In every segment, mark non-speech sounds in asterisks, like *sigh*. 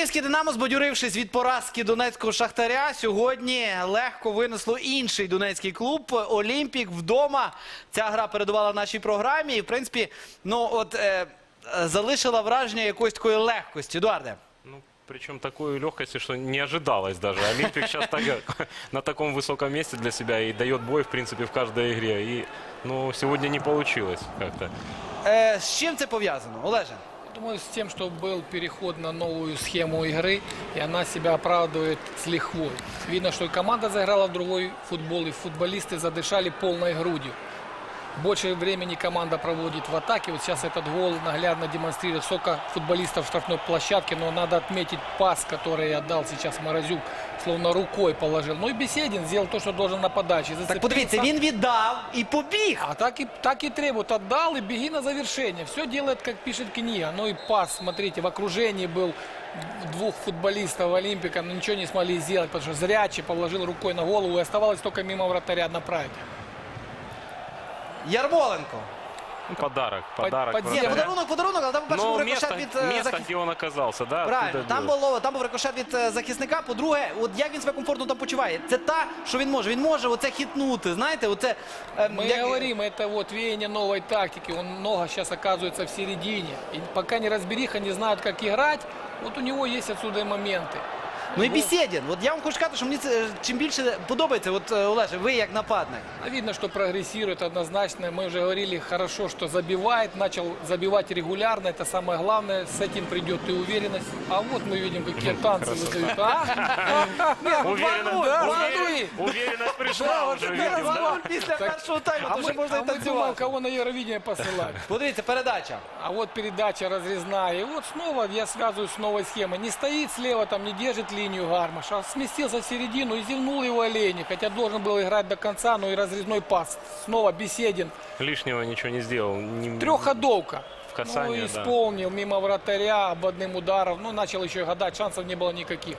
Київське Динамо, збадюрившись від поразки донецького шахтаря, сьогодні легко винесло інший донецький клуб Олімпік вдома. Ця гра передувала нашій програмі. І, в принципі, ну от е, залишила враження якоїсь такої легкості. Едуарде. Ну, причем такой легкости, что не ожидалось даже. Олимпик сейчас так, *laughs* на таком высоком месте для себя и дает бой, в принципе, в каждой игре. И, ну, сегодня не получилось как-то. Е, з чим це пов'язано? Олеже? Думаю, с тем, что был переход на новую схему игры, и она себя оправдывает с лихвой. Видно, что и команда заиграла в другой футбол, и футболисты задышали полной грудью. Больше времени команда проводит в атаке. Вот сейчас этот гол наглядно демонстрирует. Сколько футболистов в штрафной площадке, но надо отметить пас, который отдал сейчас Морозюк, словно рукой положил. Ну и Беседин сделал то, что должен на подаче. Так подивіться, він віддав і побіг. А так и, так и требует. Отдал и беги на завершение. Все делает, как пишет книга. Ну и пас, смотрите, в окружении был двух футболистов Олимпика, но ничего не смогли сделать, потому что зрячий положил рукой на голову и оставалось только мимо вратаря направить. Ярмоленко. Ну, подарок, Под- подарок. под- Ні, вратаря. подарунок, подарунок, але там, по-перше, був Но рикошет место, від е, место, захисника. где он оказался, да? Правильно, оттуда там бил. було там був рикошет від е, захисника. По-друге, от як він себе комфортно там почуває. Це та, що він може. Він може оце хитнути. Знаєте, оце е, Мы як- говорим, это вот веяние новой тактики. Он много сейчас оказывается в середине. И пока не разбериха, не знают, как играть, вот у него есть отсюда и моменты. Ну і Бісєдін. От я вам хочу сказати, що мені це е, чим більше подобається, от е, Олеже, ви як нападник. А Видно, что прогрессирует однозначно. Мы уже говорили, хорошо, что забивает, начал забивать регулярно. Это самое главное. С этим придет и уверенность. А вот мы видим, какие танцы выдают. А? *laughs* Уверенно- Да, уверен- да. Уверенность пришла Да, уже, от видим, тепер да? Після першого тайму, А то ще мы, можна а і мы думаем, танцювати. кого на Евровидение посылать. *laughs* Подивіться, передача. А вот передача разрезная. И вот снова я связываю с новой схемой. Не стоит слева, там не держит линию Гармаш, а сместился в середину и зевнул его Олейник. Хотя должен был играть до конца, но и разрезной пас. Снова Беседин. Лишнего ничего не сделал. Не- Трехходовка. В касание, ну, да. исполнил мимо вратаря об одним ударом. Ну, начал еще и гадать, шансов не было никаких.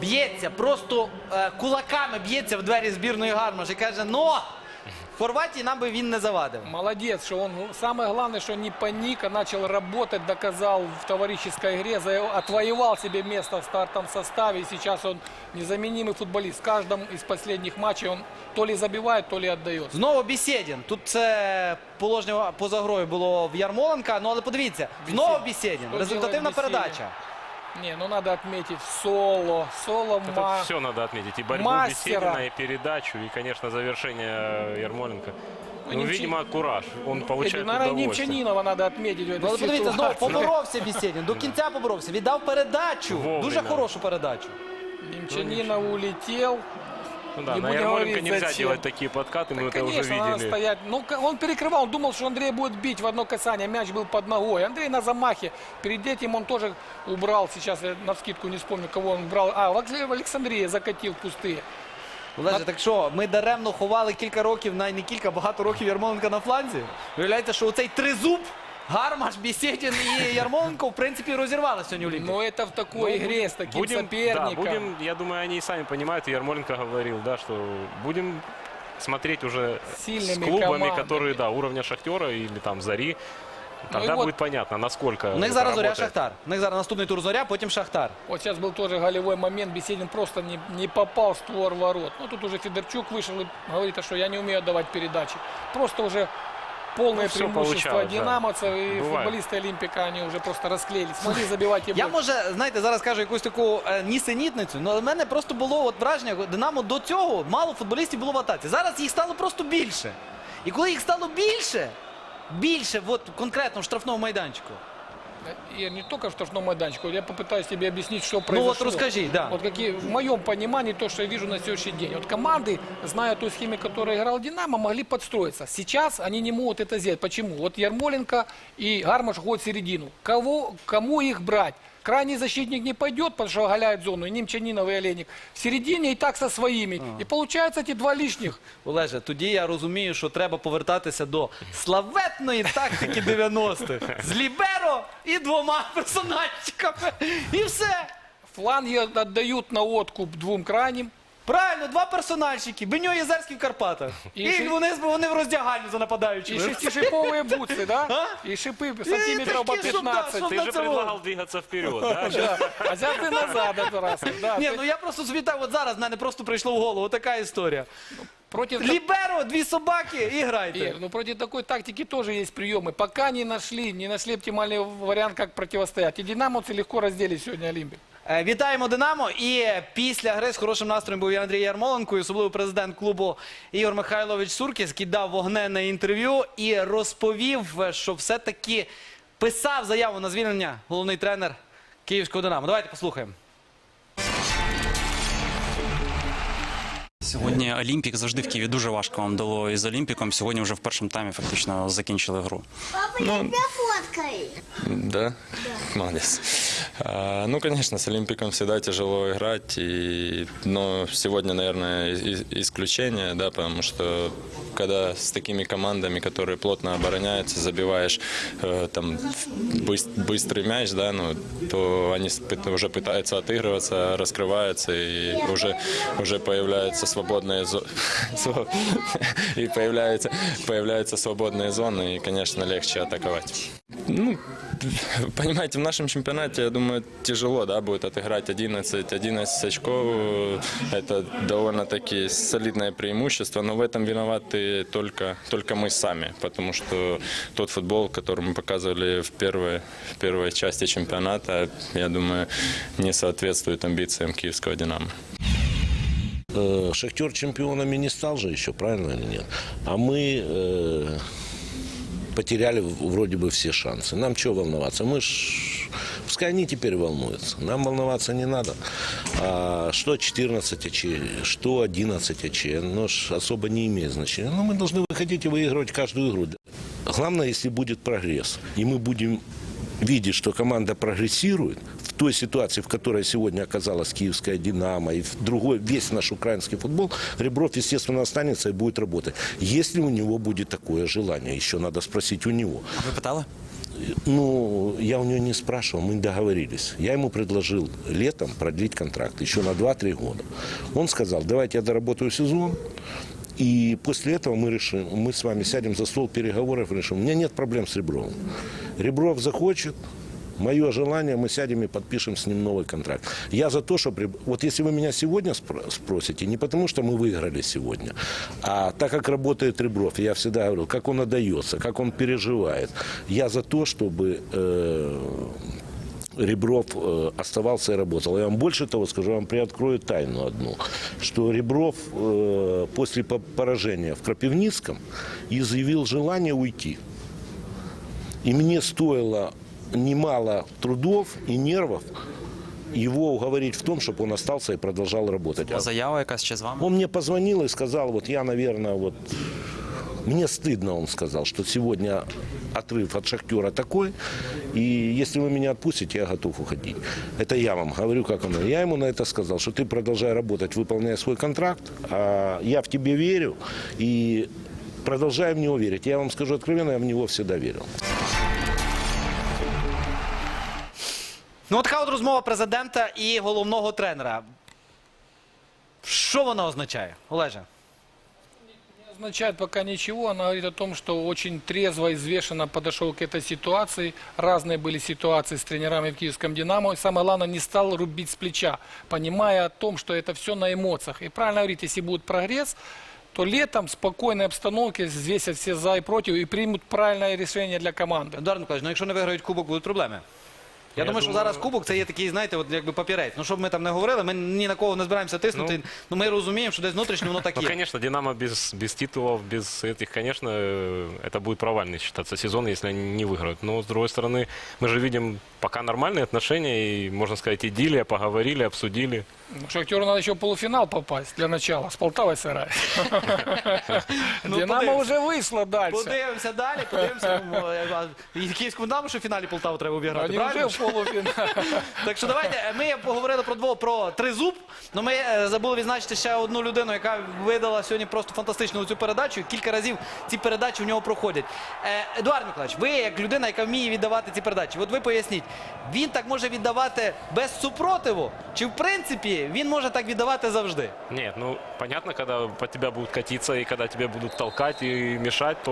Б'ється, просто е, кулаками б'ється в двері збірної Гармаш і каже, но Хорватії нам би він не завадив. Молодец, что он, самое главное, что не паник, а начал работать, доказал в товарищеской игре, заё- отвоевал себе место в стартовом составе. И сейчас он незаменимый футболист. В каждом из последних матчей он то ли забивает, то ли отдает. Знову Бісєдін. Тут це положення поза грою було в Ярмоленка. Ну але подивіться, знову Бісєдін. Що Результативна передача. Не, ну надо отметить соло, соло Это ма... все надо отметить. И борьбу Мастера. Беседина, и передачу, и, конечно, завершение э, Ярмоленко. Ну, Ну, Немчи- видимо, кураж. Он получает Наверное, удовольствие. Немчанинова надо отметить в этой Ну, але подивіться, знову ситуации. поборовся Бісєдін. До кінця поборовся. Віддав передачу. Вовремя. Дуже хорошу передачу. Немчанинов улетел. Ну да, Не на будем Ярмоленко говорить, нельзя зачем. делать такие подкаты, мы это уже Конечно, надо видели. стоять. Ну, к- он перекрывал, он думал, что Андрей будет бить в одно касание. Мяч был под ногой. Андрей на замахе. Перед этим он тоже убрал, сейчас я на скидку не вспомню, кого он брал. А, в Алекс- в Александрии закатил в пустые. Олеже, так що, ми даремно ховали кілька років, навіть не кілька, багато років Ярмоленка на фланзі. Виявляєте, що оцей тризуб, Гармаш, Бісєдін і Ярмоленко, в принципі, розірвали сьогодні Олімпію. Но это в такой игре с таким будем, соперником. Да, будем, я думаю, они и сами понимают, и Ярмоленко говорил, да, что будем смотреть уже с Сильными клубами, командами. которые, да, уровня Шахтера или там Зари. Тогда и вот- будет понятно, насколько У них это зараз зоря работает. Шахтар. У них зараз наступний тур зоря, потім Шахтар. Вот сейчас был тоже голевой момент. Беседин просто не, не попал в створ ворот. Ну, тут уже Федорчук вышел и говорит, что я не умею отдавать передачи. Просто уже полное Ну, всё преимущество получалось, да. динамовцев и Бывает. футболисты Олимпика, они уже просто расклеились. Могли забивать и Я больше. може, знаєте, зараз кажу якусь таку е, нісенітницю, але в мене просто було от враження, Динамо до цього мало футболістів було в атаці. Зараз їх стало просто більше. І коли їх стало більше, більше, от конкретно в штрафному майданчику. И не только в штрафном майданчике. Вот Я попытаюсь тебе объяснить, что Ну произошло. от розкажіть, да. Вот какие, в моем понимании, то, что я вижу на сегодняшний день. Вот команды, зная той схеме, которой играл Динамо, могли подстроиться. Сейчас они не могут это сделать. Почему? Вот Ярмоленко и Гармаш ходят в середину. Кого, кому их брать? Крайний защитник не пойдет, потому что оголяет зону, и Немчанинов, и Олейник. В середине и так со своими. И получается эти два лишних. *laughs* Олеже, тоді я розумію, що треба повертатися до славетної тактики 90-х. З Ліберо і двома персональчиками. І все. Фланги отдают на откуп двум крайним. Правильно, два персональщики. Беньо Єзерський в Карпатах. І, І ще- вони, вони в роздягальню за И нападаючими. шестишиповые бутсы, да? И шипы сантиметров по такие, чтоб, да, 15. чтоб Ты на же целом. предлагал двигаться вперед, да? Да. А сейчас ты назад этот раз. Да, Ні, ты ну я просто собі так, от зараз в мене просто прийшло в голову така історія. против Ліберо, дві собаки і грайте. Ир, ну против такой тактики тоже есть приемы. Пока не нашли, не нашли оптимальный вариант, как противостоять. И динамовцы легко раздели сегодня Олимпик. Е, Вітаємо Динамо. І після гри з хорошим настроєм був і Андрій Ярмоленко, і особливо президент клубу Ігор Михайлович Суркіс, який дав вогненне інтерв'ю і розповів, що все-таки писав заяву на звільнення головний тренер Київського Динамо. Давайте послухаємо. Сьогодні Олімпік завжди в Києві дуже важко вам дало із Олімпіком. Сьогодні вже в першому таймі фактично закінчили гру. Папа, я тебя фоткай. Да? Молодец. А, ну, конечно, с Олимпиком всегда тяжело играть. И, но сегодня, наверное, исключение, да, потому что когда с такими командами, которые плотно обороняются, забиваешь э, там быс- быстрый мяч, да, ну, то они уже пытаются отыгрываться, раскрываются, и уже, уже появляются свободные зоны. *laughs* И появляются, появляются свободные зоны, и, конечно, легче атаковать. Ну, *laughs* понимаете, в нашем чемпионате, я думаю, тяжело, да, будет отыграть 11, 11 очков. Это довольно-таки солидное преимущество, но в этом виноваты только, только мы сами, потому что тот футбол, который мы показывали в первой, в первой части чемпионата, я думаю, не соответствует амбициям киевского «Динамо». Э, Шахтер чемпионами не стал же еще, правильно или нет? А мы э, потеряли в- вроде бы все шансы. Нам чего волноваться? Мы ж... Пускай они теперь волнуются. Нам волноваться не надо. А что 14 очей, что 11 очей, ну ж особо не имеет значения. Но мы должны выходить и выигрывать каждую игру. Главное, если будет прогресс, и мы будем видеть, что команда прогрессирует в той ситуации, в которой сегодня оказалась киевская «Динамо» и в другой, весь наш украинский футбол, Ребров, естественно, останется и будет работать. Если у него будет такое желание, еще надо спросить у него. Ви питали? Ну, я у него не спрашивал, мы договорились. Я ему предложил летом продлить контракт еще на 2-3 года. Он сказал, давайте я доработаю сезон, и после этого мы решим, мы с вами сядем за стол переговоров и решим. У меня нет проблем с Ребровым. Ребров захочет, мое желание, мы сядем и подпишем с ним новый контракт. Я за то, чтобы... Вот если вы меня сегодня спро- спросите, не потому что мы выиграли сегодня, а так как работает Ребров, я всегда говорю, как он отдается, как он переживает. Я за то, чтобы э, Ребров э, оставался и работал. Я вам больше того скажу, я вам приоткрою тайну одну, что Ребров э, после по- поражения в Крапивницком изъявил желание уйти. И мне стоило немало трудов и нервов его уговорить в том, чтобы он остался и продолжал работать. Була заява якась ще з вами? Он мне позвонил и сказал, вот я, наверное, вот мне стыдно, он сказал, что сегодня отрыв от Шахтера такой, и если вы меня отпустите, я готов уходить. Это я вам говорю, как оно. Я ему на это сказал, что ты продолжай работать, выполняя свой контракт, а я в тебе верю, и продолжай в него верить. Я вам скажу откровенно, я в него всегда верил. Ну, от така от розмова президента і головного тренера. Що вона означає, Олеже? Не означает пока ничего. Она говорит о том, что очень трезво и взвешенно подошел к этой ситуации. Разные были ситуации с тренерами в киевском «Динамо». И самое главное, не стал рубить с плеча, понимая о том, что это все на эмоциях. И правильно говорит, если будет прогресс, то летом в спокойной обстановке взвесят все за и против и примут правильное решение для команды. Едуард Миколаївич, ну якщо не виграють кубок, будуть проблеми. Я, Я думаю, що думаю- зараз кубок це є такий, знаєте, от якби папірець. Ну, щоб ми там не говорили, ми ні на кого не збираємося тиснути. Ну, ми розуміємо, що десь внутрішньо воно так Ну, є. конечно, Динамо без, без титулов, без этих, конечно, э, это будет провальный считаться сезон, если они не выиграют. Но, с другой стороны, мы же видим пока нормальные отношения, и, можно сказать, идиллия, поговорили, обсудили. Шахтеру надо еще в полуфинал попасть для начала. С Полтавой сыграть. Динамо подивимось. уже вышло дальше. Подивимося далі, подивимося. ну, а, І Київському Динамо, що в фіналі Полтаву треба обіграти. Они уже правильно? в полуфинале. *laughs* Так що давайте, ми поговорили про дво про тризуб. але ми е, забули відзначити ще одну людину, яка видала сьогодні просто фантастичну цю передачу. Кілька разів ці передачі в нього проходять. Е, Едуард Миколаївич, ви як людина, яка вміє віддавати ці передачі, от ви поясніть, Він так може віддавати без супротиву? Чи в принципі він може так віддавати завжди? Нет, ну понятно, когда по тебя будут катиться и когда тебе будут толкать и мешать, то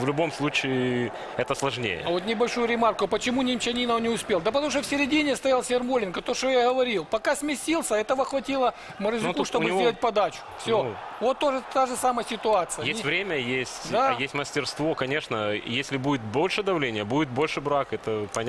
в любом случае это сложнее. А вот небольшую ремарку, почему Немчанинов не успел? Да потому что в середине стоял Сермоленко, то, что я говорил. Пока сместился, этого хватило Морозюку, Ну, тут чтобы у него- сделать подачу. Все. Ну. вот тоже та же самая ситуация. Есть Не- время, есть, Да. а есть мастерство, конечно. Если будет больше давления, будет больше брак, это понятно.